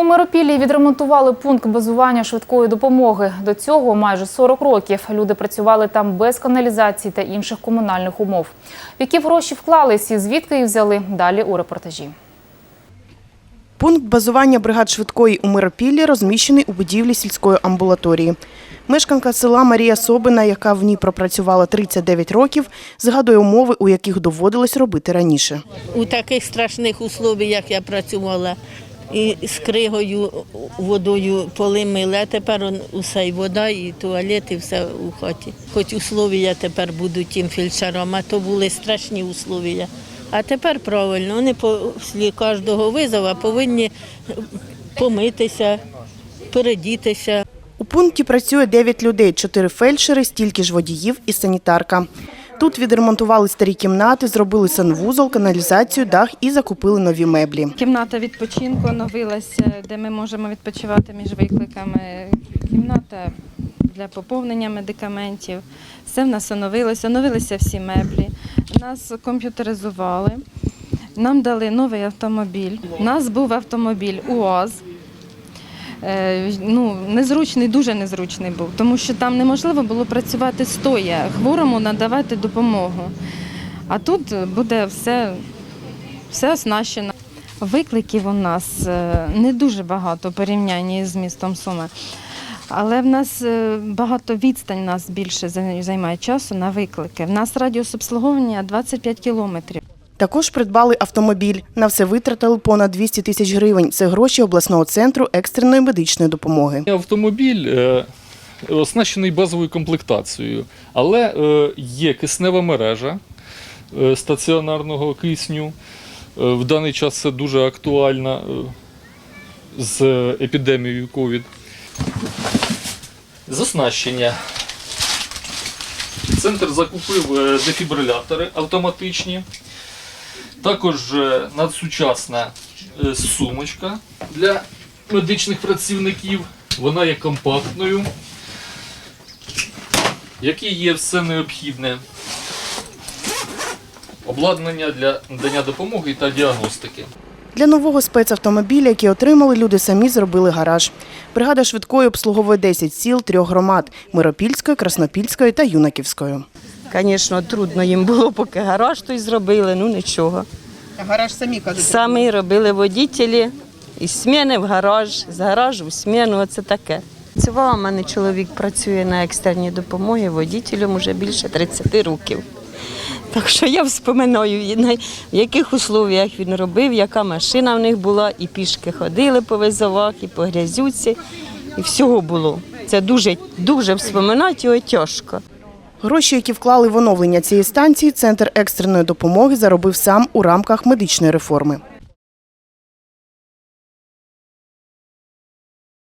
У Миропіллі відремонтували пункт базування швидкої допомоги. До цього майже 40 років. Люди працювали там без каналізації та інших комунальних умов. В які гроші вклались і звідки їх взяли? Далі у репортажі. Пункт базування бригад швидкої у Миропіллі розміщений у будівлі сільської амбулаторії. Мешканка села Марія Собина, яка в ній пропрацювала 39 років, згадує умови, у яких доводилось робити раніше. у таких страшних условіях я працювала. І з кригою, водою поли мили, а тепер он усе і вода, і туалет, і все у хаті. Хоч условія тепер будуть тим фельдшерам, а то були страшні условія. А тепер правильно, вони після кожного визова повинні помитися, передітися. У пункті працює 9 людей, 4 фельдшери, стільки ж водіїв і санітарка. Тут відремонтували старі кімнати, зробили санвузол, каналізацію, дах і закупили нові меблі. Кімната відпочинку оновилася, де ми можемо відпочивати між викликами. Кімната для поповнення медикаментів. Все в нас оновилося, оновилися всі меблі. Нас комп'ютеризували. Нам дали новий автомобіль. У нас був автомобіль УАЗ. Е, Ну, незручний, дуже незручний був, тому що там неможливо було працювати стоя, хворому надавати допомогу. А тут буде все все оснащено. Викликів у нас е, не дуже багато порівнянні з містом Суми. Але в нас е, багато відстань нас більше займає часу на виклики. В нас радіус обслуговування 25 кілометрів. Також придбали автомобіль. На все витратили понад 200 тисяч гривень. Це гроші обласного центру екстреної медичної допомоги. Автомобіль е, оснащений базовою комплектацією, але е, є киснева мережа е, стаціонарного кисню. В даний час це дуже актуально з епідемією COVID. З оснащення. Центр закупив дефібрилятори автоматичні. Також е, надсучасна е, сумочка для медичних працівників. Вона є компактною, в якій є все необхідне. Обладнання для надання допомоги та діагностики. Для нового спецавтомобіля, який отримали, люди самі зробили гараж. Бригада швидкої обслуговує 10 сіл трьох громад – Миропільської, Краснопільської та Юнаківської. Звісно, трудно їм було, поки гараж той зробили, ну нічого. А Гараж самі кажуть. Самі робили водітелі, із зміни в гараж, з гаражу в зміну, оце таке. Це у мене чоловік працює на екстерній допомогі водітелем уже більше 30 років. Так що я вспоминаю, в яких условіях він робив, яка машина в них була, і пішки ходили по визовах, і по грязюці, і всього було. Це дуже, дуже вспоминати його тяжко. Гроші, які вклали в оновлення цієї станції, Центр екстреної допомоги заробив сам у рамках медичної реформи.